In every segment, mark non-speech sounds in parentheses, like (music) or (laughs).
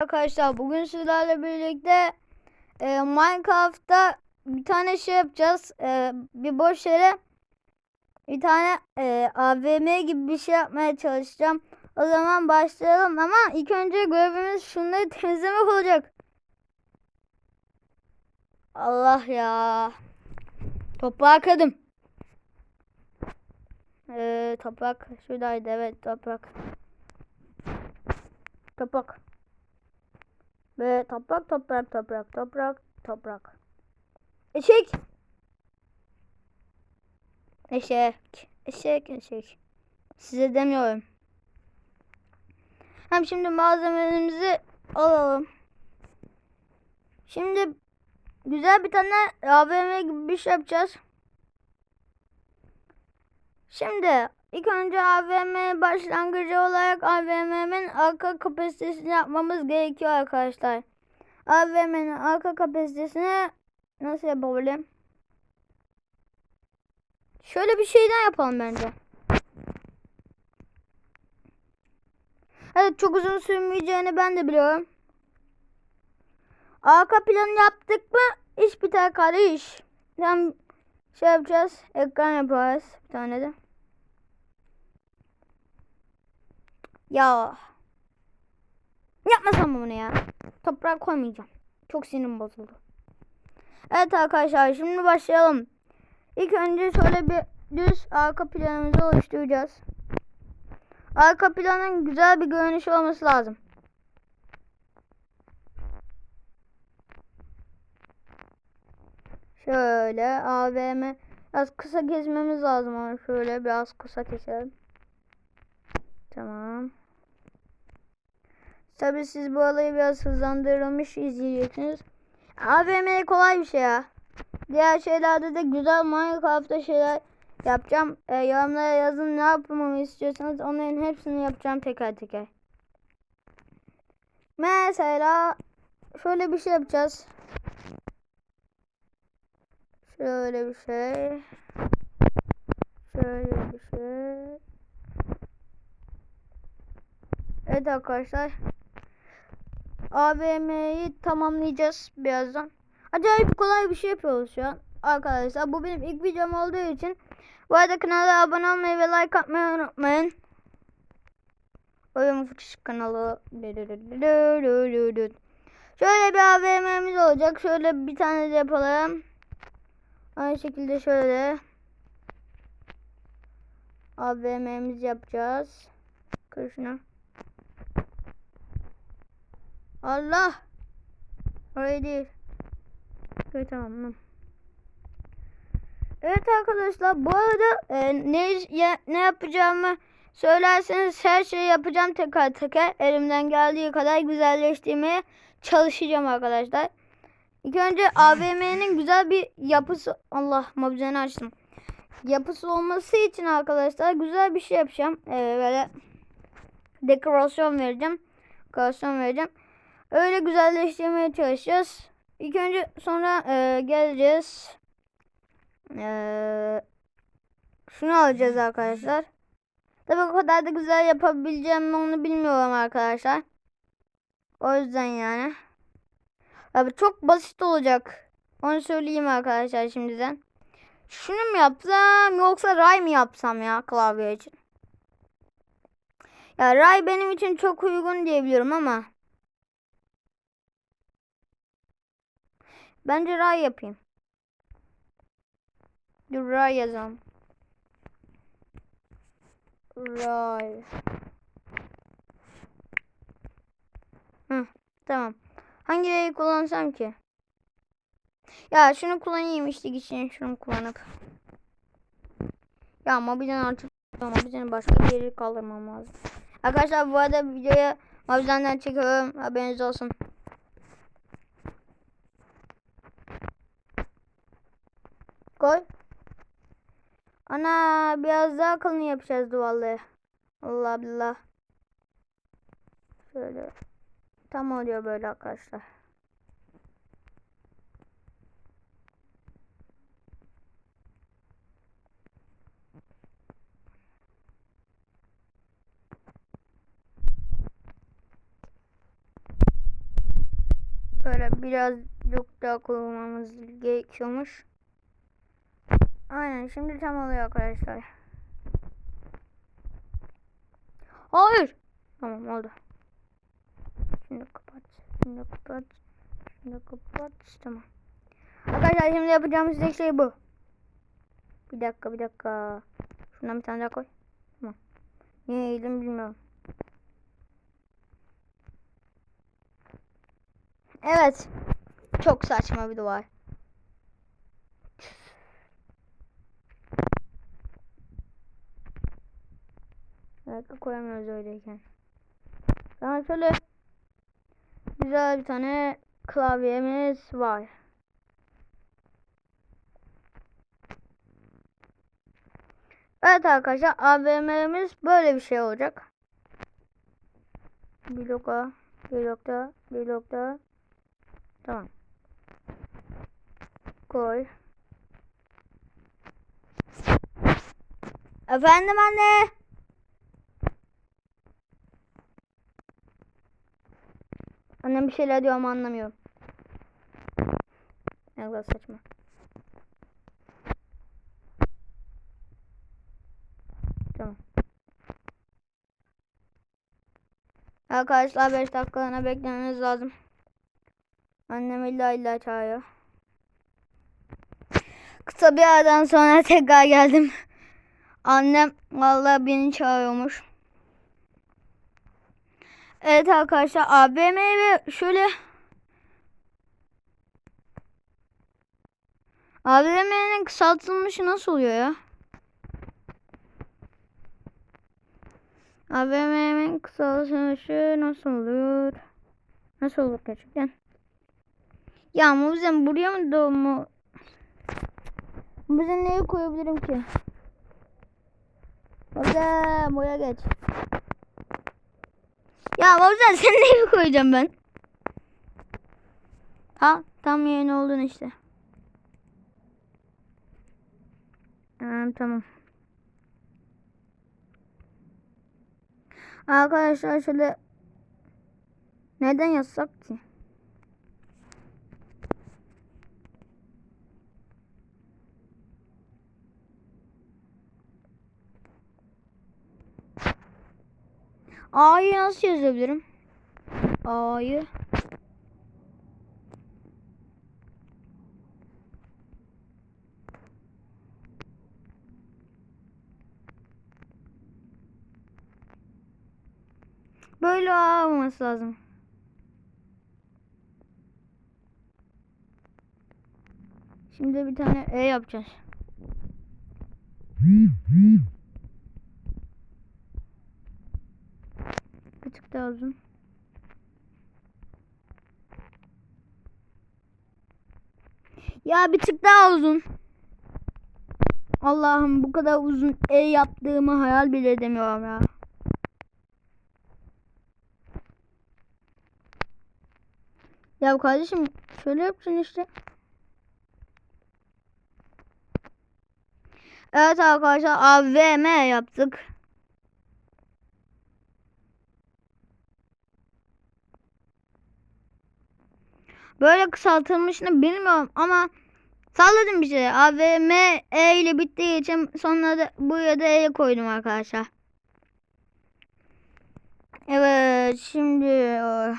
Arkadaşlar bugün sizlerle birlikte e, Minecraft'ta bir tane şey yapacağız. E, bir boş yere bir tane e, AVM gibi bir şey yapmaya çalışacağım. O zaman başlayalım ama ilk önce görevimiz şunları (laughs) temizlemek olacak. Allah ya. Toprağı kırdım. E, toprak şuradaydı evet toprak. Toprak. Ve toprak toprak toprak toprak toprak. Eşek. Eşek. Eşek eşek. Size demiyorum. Hem şimdi malzemelerimizi alalım. Şimdi güzel bir tane AVM gibi bir şey yapacağız. Şimdi ilk önce AVM başlangıcı olarak AVM'nin arka kapasitesini yapmamız gerekiyor arkadaşlar. AVM'nin arka kapasitesini nasıl yapabilirim? Şöyle bir şeyden yapalım bence. Evet çok uzun sürmeyeceğini ben de biliyorum. Arka planı yaptık mı iş biter kardeş. Hem şey yapacağız. Ekran yaparız bir tane de. Ya. Yapmasam bunu ya? Toprağa koymayacağım. Çok sinirim bozuldu. Evet arkadaşlar şimdi başlayalım. İlk önce şöyle bir düz arka planımızı oluşturacağız. Arka planın güzel bir görünüşü olması lazım. Şöyle AVM biraz kısa gezmemiz lazım ama şöyle biraz kısa keselim. Tamam. Tabi siz bu olayı biraz hızlandırılmış izleyeceksiniz. AVM kolay bir şey ya. Diğer şeylerde de güzel Minecraft'ta şeyler yapacağım. E, yorumlara yazın ne yapmamı istiyorsanız onların hepsini yapacağım teker teker. Mesela şöyle bir şey yapacağız. Şöyle bir şey. Şöyle bir şey. Evet arkadaşlar. AVM'yi tamamlayacağız birazdan. Acayip kolay bir şey yapıyoruz şu an. Arkadaşlar bu benim ilk videom olduğu için bu arada kanala abone olmayı ve like atmayı unutmayın. Oyun Fıçış kanalı. Şöyle bir AVM'miz olacak. Şöyle bir tane de yapalım. Aynı şekilde şöyle AVM'mizi yapacağız. Kır. Allah. Orayı değil. Evet tamam. Evet arkadaşlar bu arada e, ne ya, ne yapacağımı söylerseniz her şeyi yapacağım teker teker. Elimden geldiği kadar güzelleştirmeye çalışacağım arkadaşlar. İlk önce AVM'nin güzel bir yapısı Allah mabzeni açtım. Yapısı olması için arkadaşlar güzel bir şey yapacağım. Ee, böyle dekorasyon vereceğim. Dekorasyon vereceğim. Öyle güzelleştirmeye çalışacağız. İlk önce sonra e, geleceğiz. E, şunu alacağız arkadaşlar. Tabii o kadar da güzel yapabileceğim mi onu bilmiyorum arkadaşlar. O yüzden yani. Abi çok basit olacak. Onu söyleyeyim arkadaşlar şimdiden. Şunu mu yapsam yoksa ray mı yapsam ya klavye için? Ya ray benim için çok uygun diyebiliyorum ama. Bence ray yapayım. Dur ray yazalım. Ray. Hı, tamam. Hangi rayı kullansam ki? Ya şunu kullanayım işte için şunu kullanıp. Ya Mobizen artık Mobizen'i başka bir yere kaldırmam lazım. Arkadaşlar bu arada videoya Mobizen'den çekiyorum. Haberiniz olsun. Koy. Ana biraz daha kalın yapacağız vallahi. Allah billah. Şöyle. Tam oluyor böyle arkadaşlar. Şöyle biraz blok daha koymamız gerekiyormuş. Aynen şimdi tam oluyor arkadaşlar. Hayır. Tamam oldu. Şimdi kapat. Şimdi kapat. Şimdi kapat. Tamam. Arkadaşlar şimdi yapacağımız tek şey bu. Bir dakika bir dakika. Şundan bir tane daha koy. Tamam. Niye eğildim bilmiyorum. Evet. Çok saçma bir duvar. Evet koyamıyoruz öyleyken. Daha şöyle güzel bir tane klavyemiz var. Evet arkadaşlar AVM'miz böyle bir şey olacak. Bloka, blokta, blokta. Tamam. Koy. Efendim anne. Annem bir şeyler diyor ama anlamıyorum. Ne kadar saçma. Tamam. Arkadaşlar 5 dakikalığına beklemeniz lazım. Annem illa illa çağırıyor. Kısa bir aradan sonra (laughs) tekrar geldim. Annem vallahi beni çağırıyormuş. Evet arkadaşlar ABM ve şöyle ABM'nin kısaltılmışı nasıl oluyor ya? ABM'nin kısaltılmışı nasıl oluyor? Nasıl olur gerçekten? Ya bizim buraya mı doğumu? Bize neyi koyabilirim ki? Orada boya geç. Ya Mavzen (laughs) sen neyi koyacağım ben? Ha tam yeni oldun işte. Ha, tamam. Arkadaşlar şöyle neden yazsak ki? A'yı nasıl yazabilirim? A'yı Böyle A olması lazım. Şimdi bir tane E yapacağız. Bir tık daha uzun. Ya bir tık daha uzun. Allah'ım bu kadar uzun E yaptığımı hayal bile edemiyorum ya. Ya kardeşim şöyle yapacaksın işte. Evet arkadaşlar AVM yaptık. Böyle kısaltılmışını bilmiyorum ama salladım bir şey. AVM E ile bittiği için sonra da buraya da E koydum arkadaşlar. Evet şimdi e,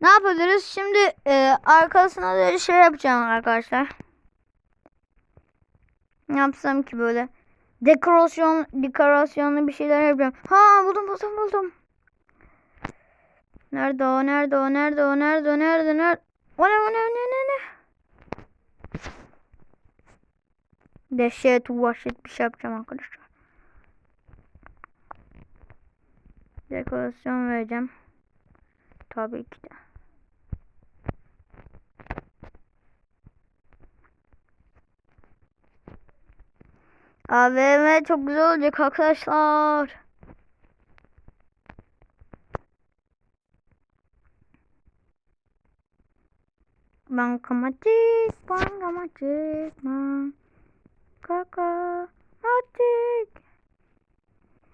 ne yapabiliriz? Şimdi e, arkasına da şey yapacağım arkadaşlar. Yapsam ki böyle dekorasyon dekorasyonlu bir şeyler yapacağım. Ha buldum buldum buldum. Nerede o? Nerede o? Nerede o? Nerede o? Nerede? Nerede? O ne? Ne? Ne? Ne? ne? Dehşet, vahşet bir şey yapacağım arkadaşlar. Dekorasyon vereceğim. Tabii ki de. AVM çok güzel olacak arkadaşlar. Bankamatik, bankamatik, bankamatik.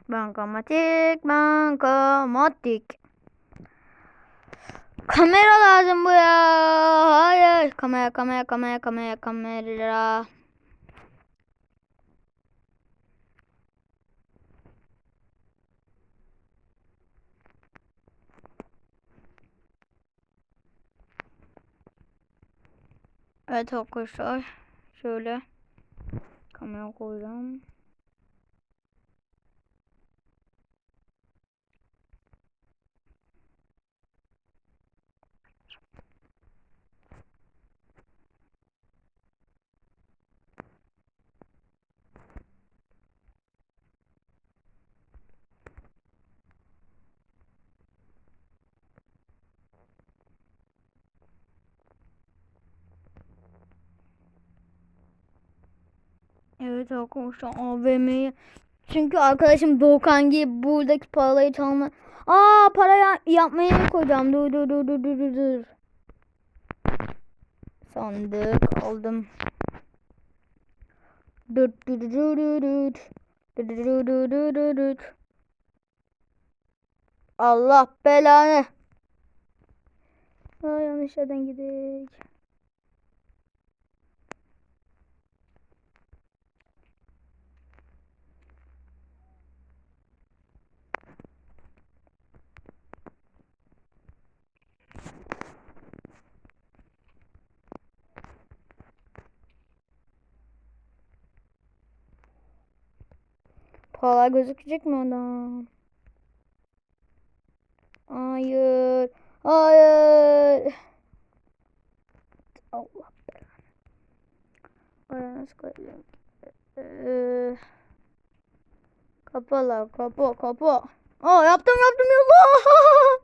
Bankamatik, bankamatik. Kamera lazım bu ya. Hayır. Kamera kamera kamera kamera kamera. Evet arkadaşlar. Şöyle. Kamera koyacağım. Evet arkadaşlar AVM'yi çünkü arkadaşım Doğukan gibi buradaki parayı çalma Aa para ya- yapmaya koyacağım. Dur dur dur dur dur dur Sandık aldım. Dur dur dur Dur dur dur dur dur dur Allah belanı. Aa, yanlış yerden gidik Paralar gözükecek mi oradan? Hayır. Hayır. Allah belanı. Oraya nasıl koyacağım? Ee, kapı kapı kapı. Aa yaptım yaptım Allah. (laughs)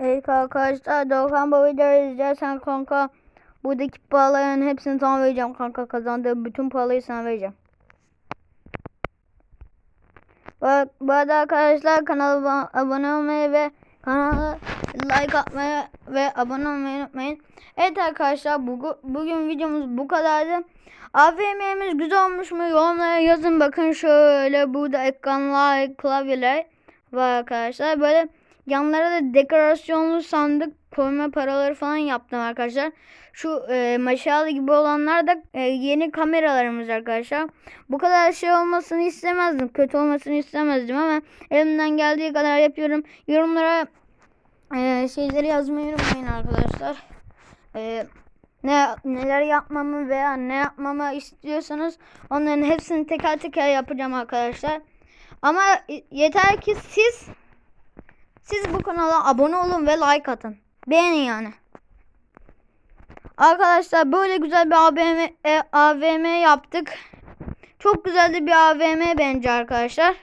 Evet arkadaşlar Doğukan bu videoyu izlersen kanka buradaki paraların hepsini sana vereceğim kanka kazandığım bütün parayı sana vereceğim. Bu, bu arada arkadaşlar kanalıma abone olmayı ve kanala like atmayı ve abone olmayı unutmayın. Evet arkadaşlar bu, bugün videomuz bu kadardı. AVM'miz güzel olmuş mu yorumlara yazın bakın şöyle burada ekranlar klavyeler var arkadaşlar böyle Yanlara da dekorasyonlu sandık koyma paraları falan yaptım arkadaşlar. Şu e, maşalı gibi olanlar da e, yeni kameralarımız arkadaşlar. Bu kadar şey olmasını istemezdim. Kötü olmasını istemezdim ama elimden geldiği kadar yapıyorum. Yorumlara e, şeyleri yazmayı unutmayın arkadaşlar. E, ne neler yapmamı veya ne yapmamı istiyorsanız onların hepsini teker teker yapacağım arkadaşlar. Ama yeter ki siz siz bu kanala abone olun ve like atın. Beğenin yani. Arkadaşlar böyle güzel bir AVM, e, AVM yaptık. Çok güzel de bir AVM bence arkadaşlar.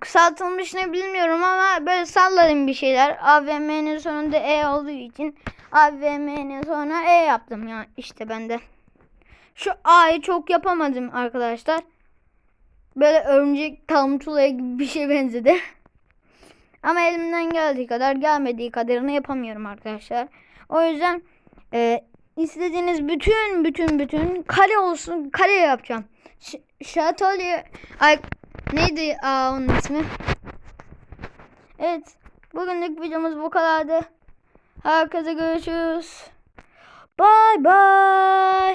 Kısaltılmış ne bilmiyorum ama böyle salladım bir şeyler. AVM'nin sonunda E olduğu için AVM'nin sonuna E yaptım ya işte ben de. Şu A'yı çok yapamadım arkadaşlar. Böyle örümcek tarantula gibi bir şey benzedi. (laughs) Ama elimden geldiği kadar gelmediği kadarını yapamıyorum arkadaşlar. O yüzden e, istediğiniz bütün bütün bütün kale olsun kale yapacağım. Ş ay neydi aa, onun ismi? Evet bugünlük videomuz bu kadardı. Herkese görüşürüz. Bye bye.